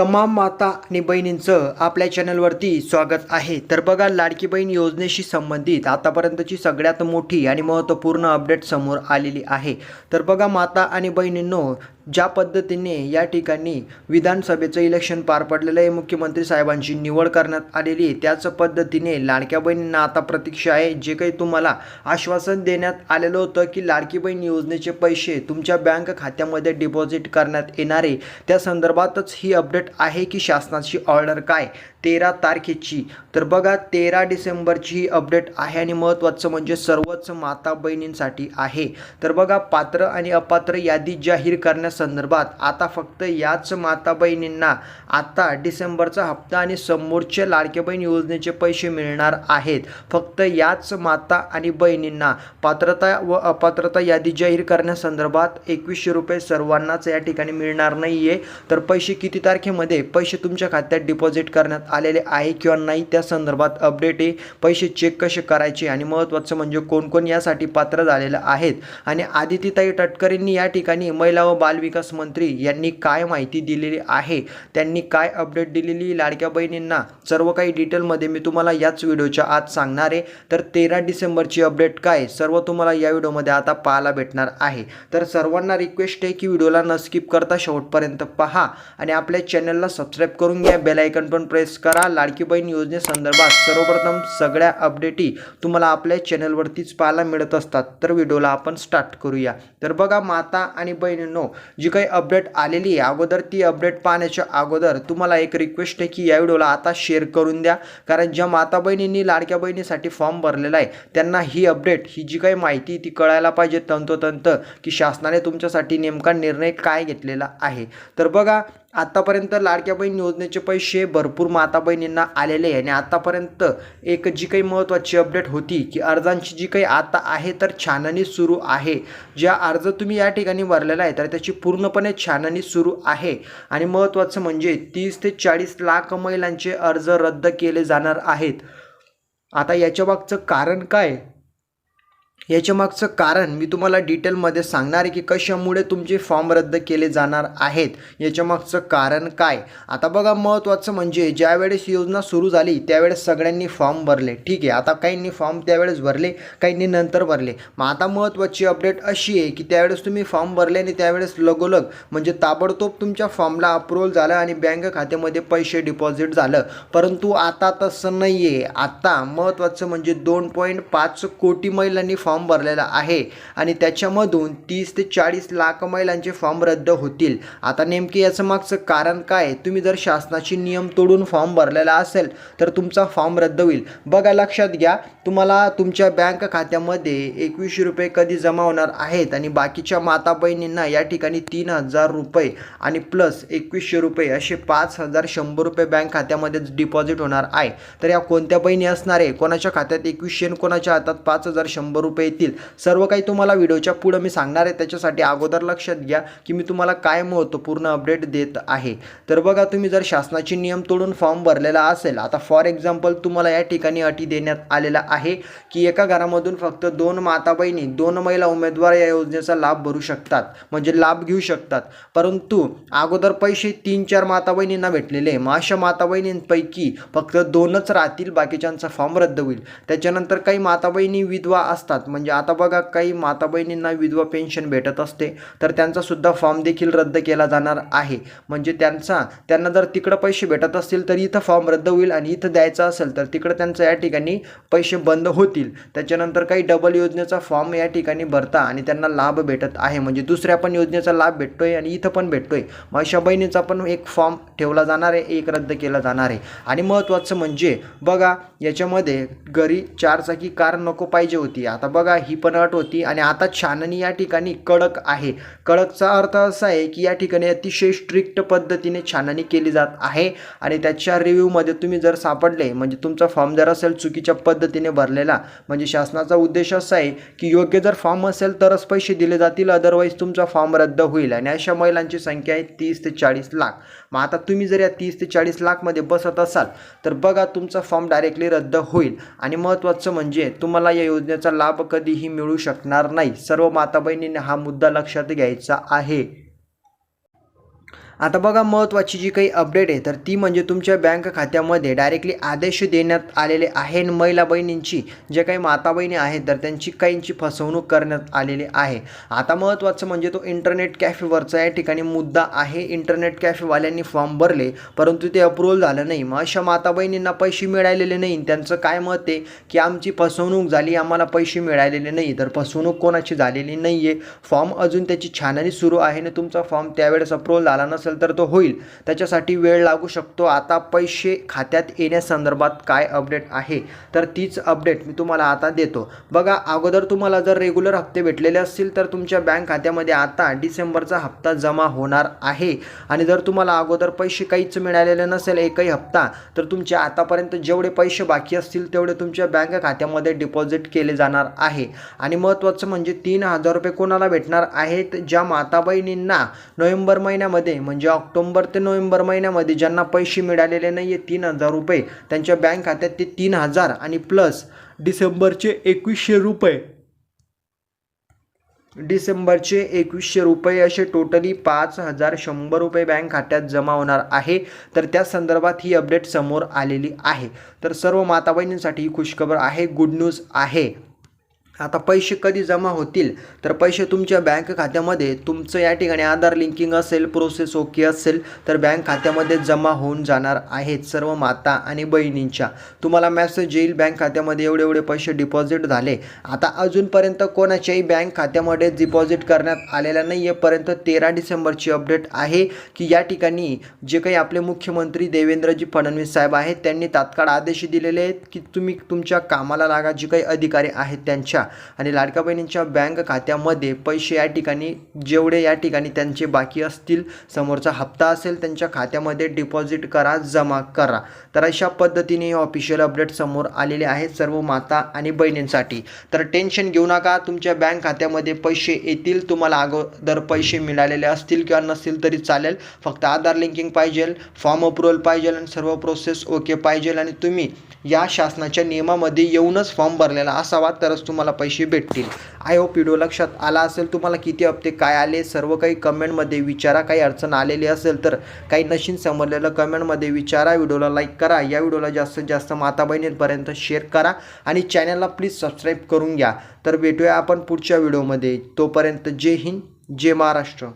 तमाम माता आणि बहिणींचं आपल्या चॅनलवरती स्वागत आहे. तर बघा लाडकी बहीण योजनेशी संबंधित आतापर्यंतची सगळ्यात मोठी आणि महत्त्वपूर्ण अपडेट समोर आलेली आहे. तर बघा माता आणि बहिणींनो ज्या पद्धतीने या ठिकाणी विधानसभेचं इलेक्शन पार पडलेलं आहे मुख्यमंत्री साहेबांची निवड करण्यात आलेली आहे त्याच पद्धतीने लाडक्या बहिणींना आता प्रतीक्षा आहे. जे काही तुम्हाला आश्वासन देण्यात आलेलं होतं की लाडकी बहीण योजनेचे पैसे तुमच्या बँक खात्यामध्ये डिपॉझिट करण्यात येणारे त्या संदर्भातच ही अपडेट आहे की शासनाची ऑर्डर काय? तेरा तारखेची. तर बघा तेरा डिसेंबरची ही अपडेट आहे आणि महत्त्वाचं म्हणजे सर्वच माता बहिणींसाठी आहे. तर बघा पात्र आणि अपात्र यादी जाहीर करण्यासंदर्भात आता फक्त याच माता बहिणींना आता डिसेंबरचा हप्ता आणि समोरच्या लाडके बहीण योजनेचे पैसे मिळणार आहेत. फक्त याच माता आणि बहिणींना पात्रता व अपात्रता यादी जाहीर करण्यासंदर्भात एकवीसशे रुपये सर्वांनाच या ठिकाणी मिळणार नाही आहे तर पैसे किती तारखेमध्ये? पैसे तुमच्या खात्यात डिपॉझिट करण्यात आलेले आहे किंवा नाही त्या संदर्भात अपडेट आहे पैसे चेक कसे करायचे आणि महत्त्वाचं म्हणजे कोण कोण यासाठी पात्र झालेलं आहेत. आणि आदितीताई तटकरेंनी या ठिकाणी महिला व बालविकास मंत्री यांनी काय माहिती दिलेली आहे? त्यांनी काय अपडेट दिलेली? लाडक्या बहिणींना सर्व काही डिटेलमध्ये मी तुम्हाला याच व्हिडिओच्या आज सांगणार आहे. तर तेरा डिसेंबरची अपडेट काय? सर्व तुम्हाला या व्हिडिओमध्ये आता पाहायला भेटणार आहे. तर सर्वांना रिक्वेस्ट आहे की व्हिडिओला न स्किप करता शेवटपर्यंत पहा. आणि आपल्या चॅनलला सबस्क्राईब करून घ्या. बेलायकन पण प्रेस करा. लाडकी बहीण योजनेसंदर्भात सर्वप्रथम सगळ्या अपडेटी तुम्हाला आपल्या चॅनलवरतीच पाहायला मिळत असतात. तर व्हिडिओला आपण स्टार्ट करूया. तर बघा माता आणि बहिणींनो जी काही अपडेट आलेली आहे अगोदर ती अपडेट पाहण्याच्या अगोदर तुम्हाला एक रिक्वेस्ट आहे की या व्हिडिओला आता शेअर करून द्या. कारण ज्या माता बहिणींनी लाडक्या बहिणीसाठी फॉर्म भरलेला आहे त्यांना ही अपडेट ही जी काही माहिती ती कळायला पाहिजे तंतोतंत की शासनाने तुमच्यासाठी नेमका निर्णय काय घेतलेला आहे. तर बघा आत्तापर्यंत लाडक्या बहीण योजनेचे पैसे भरपूर माता बहिणींना आलेले आहे आणि आत्तापर्यंत एक जी काही महत्त्वाची अपडेट होती की अर्जांची जी काही आता आहे तर छाननी सुरू आहे. ज्या अर्ज तुम्ही या ठिकाणी भरलेला आहे तर त्याची पूर्णपणे छाननी सुरू आहे. आणि महत्त्वाचं म्हणजे तीस ते चाळीस लाख महिलांचे अर्ज रद्द केले जाणार आहेत. आता याच्या मागचं कारण काय? याच्या मागचं कारण मी तुम्हाला डिटेलमध्ये सांगणार आहे की कशामुळे तुमचे फॉर्म रद्द केले जाणार आहेत. याच्यामागचं कारण काय? आता बघा महत्त्वाचं म्हणजे ज्यावेळेस योजना सुरू झाली त्यावेळेस सगळ्यांनी फॉर्म भरले. ठीक आहे आता काहींनी फॉर्म त्यावेळेस भरले काहींनी नंतर भरले. मग आता महत्त्वाची अपडेट अशी आहे की त्यावेळेस तुम्ही फॉर्म भरले आणि त्यावेळेस लगोलग म्हणजे ताबडतोब तुमच्या फॉर्मला अप्रुव्हल झालं आणि बँक खात्यामध्ये पैसे डिपॉझिट झालं. परंतु आता तसं नाही आहे आता महत्त्वाचं म्हणजे दोन पॉईंट पाच कोटी महिलांनी फॉर्म फॉर्म भरलेला आहे आणि त्याच्यामधून तीस ते चाळीस लाख महिलांचे फॉर्म रद्द होतील. आता नेमके याचं मागचं कारण काय? तुम्ही जर शासनाचे नियम तोडून फॉर्म भरलेला असेल तर तुमचा फॉर्म रद्द होईल. बघा लक्षात घ्या तुम्हाला तुमच्या बँक खात्यामध्ये एकवीसशे रुपये कधी जमा होणार आहेत आणि बाकीच्या माता बहिणींना या ठिकाणी तीन हजार रुपये आणि प्लस एकवीसशे रुपये असे पाच हजार शंभर रुपये बँक खात्यामध्ये डिपॉझिट होणार आहे. तर या कोणत्या बहिणी असणार आहे? कोणाच्या खात्यात एकवीसशे आणि कोणाच्या हातात पाच हजार शंभर रुपये येतील. सर्व काही तुम्हाला व्हिडिओच्या पुढं मी सांगणार आहे. त्याच्यासाठी अगोदर लक्षात घ्या की मी तुम्हाला काय महत्त्वपूर्ण अपडेट देत आहे. तर बघा तुम्ही जर शासनाचे नियम तोडून फॉर्म भरलेला असेल आता फॉर एक्झाम्पल तुम्हाला या ठिकाणी अटी देण्यात आलेला आहे की एका घरामधून फक्त दोन माता बहिणी दोन महिला उमेदवार या योजनेचा लाभ भरू शकतात. म्हणजे लाभ घेऊ शकतात. परंतु अगोदर पैसे तीन चार माता बहिणींना भेटलेले. मग अशा माता बहिणींपैकी फक्त दोनच राहतील बाकीच्यांचा फॉर्म रद्द होईल. त्याच्यानंतर काही माता बहिणी विधवा असतात. म्हणजे आता बघा काही माता बहिणींना विधवा पेन्शन भेटत असते तर त्यांचासुद्धा फॉर्म देखील रद्द केला जाणार आहे. म्हणजे त्यांचा त्यांना जर तिकडं पैसे भेटत असतील तर इथं फॉर्म रद्द होईल आणि इथं द्यायचं असेल तर तिकडं त्यांचं या ठिकाणी पैसे बंद होतील. त्याच्यानंतर काही डबल योजनेचा फॉर्म या ठिकाणी भरता आणि त्यांना लाभ भेटत आहे. म्हणजे दुसऱ्या पण योजनेचा लाभ भेटतो आहे आणि इथं पण भेटतोय. मग अशा बहिणीचा पण एक फॉर्म ठेवला जाणार आहे एक रद्द केला जाणार आहे. आणि महत्त्वाचं म्हणजे बघा याच्यामध्ये घरी चारचाकी कार नको पाहिजे होती. आता बघा बघा ही पण अट होती. आणि आता छाननी या ठिकाणी कडक आहे. कडकचा अर्थ असा आहे की या ठिकाणी अतिशय स्ट्रिक्ट पद्धतीने छाननी केली जात आहे. आणि त्याच्या रिव्ह्यूमध्ये तुम्ही जर सापडले म्हणजे तुमचा फॉर्म जर असेल चुकीच्या पद्धतीने भरलेला म्हणजे शासनाचा उद्देश असा आहे की योग्य जर फॉर्म असेल तरच पैसे दिले जातील अदरवाईज तुमचा फॉर्म रद्द होईल. आणि अशा महिलांची संख्या आहे तीस ते चाळीस लाख. मग आता तुम्ही जर या तीस ते चाळीस लाखमध्ये बसत असाल तर बघा तुमचा फॉर्म डायरेक्टली रद्द होईल. आणि महत्त्वाचं म्हणजे तुम्हाला या योजनेचा लाभ कधीही मिळू शकणार नाही. सर्व माता बहिणींनी हा मुद्दा लक्षात घ्यायचा आहे. आता बघा महत्त्वाची जी काही अपडेट आहे तर ती म्हणजे तुमच्या बँक खात्यामध्ये डायरेक्टली आदेश देण्यात आलेले आहे आणि महिला बहिणींची जे काही माता बहिणी आहेत तर त्यांची काहींची फसवणूक करण्यात आलेली आहे. आता महत्त्वाचं म्हणजे तो इंटरनेट कॅफेवरचा या ठिकाणी मुद्दा आहे. इंटरनेट कॅफेवाल्यांनी फॉर्म भरले परंतु ते अप्रूव्हल झालं नाही. मग अशा माता बहिणींना पैसे मिळालेले नाही. त्यांचं काय मत आहे? की आमची फसवणूक झाली आम्हाला पैसे मिळालेले नाही. तर फसवणूक कोणाची झालेली नाही आहे फॉर्म अजून त्याची छाननी सुरू आहे आणि तुमचा फॉर्म त्यावेळेस अप्रूव्हल झाला नसेल तर तो होईल. त्याच्यासाठी वेळ लागू शकतो. आता पैसे खात्यात येण्यासंदर्भात काय अपडेट आहे? तर तीच अपडेट मी तुम्हाला आता देतो. बघा अगोदर तुम्हाला जर रेग्युलर हप्ते भेटलेले असतील तर तुमच्या बँक खात्यामध्ये आता डिसेंबरचा हप्ता जमा होणार आहे. आणि जर तुम्हाला अगोदर पैसे काहीच मिळालेले नसेल एकही हप्ता तर तुमचे आतापर्यंत जेवढे पैसे बाकी असतील तेवढे तुमच्या बँक खात्यामध्ये डिपॉझिट केले जाणार आहे. आणि महत्त्वाचं म्हणजे तीन हजार रुपये कोणाला भेटणार आहेत? ज्या माताबाईंना नोव्हेंबर महिन्यामध्ये म्हणजे म्हणजे ऑक्टोबर ते नोव्हेंबर महिन्यामध्ये ज्यांना पैसे मिळालेले नाही आहे तीन हजार रुपये त्यांच्या बँक खात्यात ते तीन हजार आणि प्लस डिसेंबरचे एकवीसशे रुपये. डिसेंबरचे एकवीसशे रुपये असे टोटली पाच हजार शंभर रुपये बँक खात्यात जमा होणार आहे. तर त्या संदर्भात ही अपडेट समोर आलेली आहे. तर सर्व माता बहिणींसाठी ही खुशखबर आहे गुड न्यूज आहे. आता पैसे कधी जमा होतील? तर पैसे तुमच्या बँक खात्यामध्ये तुमचं या ठिकाणी आधार लिंकिंग असेल प्रोसेस ओके असेल तर बँक खात्यामध्ये जमा होऊन जाणार आहेत सर्व माता आणि बहिणींच्या. तुम्हाला मॅसेज येईल बँक खात्यामध्ये एवढे एवढे पैसे डिपॉझिट झाले. आता अजूनपर्यंत कोणाच्याही बँक खात्यामध्ये डिपॉझिट करण्यात आलेल्या नाही आहे पर्यंत तेरा डिसेंबरची अपडेट आहे की या ठिकाणी जे काही आपले मुख्यमंत्री देवेंद्रजी फडणवीस साहेब आहेत त्यांनी तात्काळ आदेश दिलेले आहेत की तुम्ही तुमच्या कामाला लागा. जे काही अधिकारी आहेत त्यांच्या. आणि लाडक्या बहिणींच्या बँक खात्यामध्ये पैसे या ठिकाणी जेवढे या ठिकाणी त्यांचे बाकी असतील समोरचा हप्ता असेल त्यांच्या खात्यामध्ये डिपॉझिट करा जमा करा. तर अशा पद्धतीने हे ऑफिशियल अपडेट समोर आलेले आहेत सर्व माता आणि बहिणींसाठी. तर टेन्शन घेऊ नका तुमच्या बँक खात्यामध्ये पैसे येतील तुम्हाला अगोदर पैसे मिळालेले असतील किंवा नसतील तरी चालेल. फक्त आधार लिंकिंग पाहिजे फॉर्म अप्रुव्हल पाहिजे आणि सर्व प्रोसेस ओके पाहिजे. आणि तुम्ही या शासनाच्या नियमामध्ये येऊनच फॉर्म भरलेला असावा तरच तुम्हाला तुम्हाला पैसे भेटतील. आय होप व्हिडिओ लक्षात आला असेल. तुम्हाला किती हप्ते काय आले? सर्व काही कमेंटमध्ये विचारा. काही अडचण आलेली असेल तर काही नशीन समजलेलं कमेंटमध्ये विचारा. व्हिडिओला लाईक करा. या व्हिडिओला जास्तीत जास्त माता बहिणींपर्यंत शेअर करा आणि चॅनलला प्लीज सबस्क्राईब करून घ्या. तर भेटूया आपण पुढच्या व्हिडिओमध्ये तोपर्यंत जय हिंद जय महाराष्ट्र.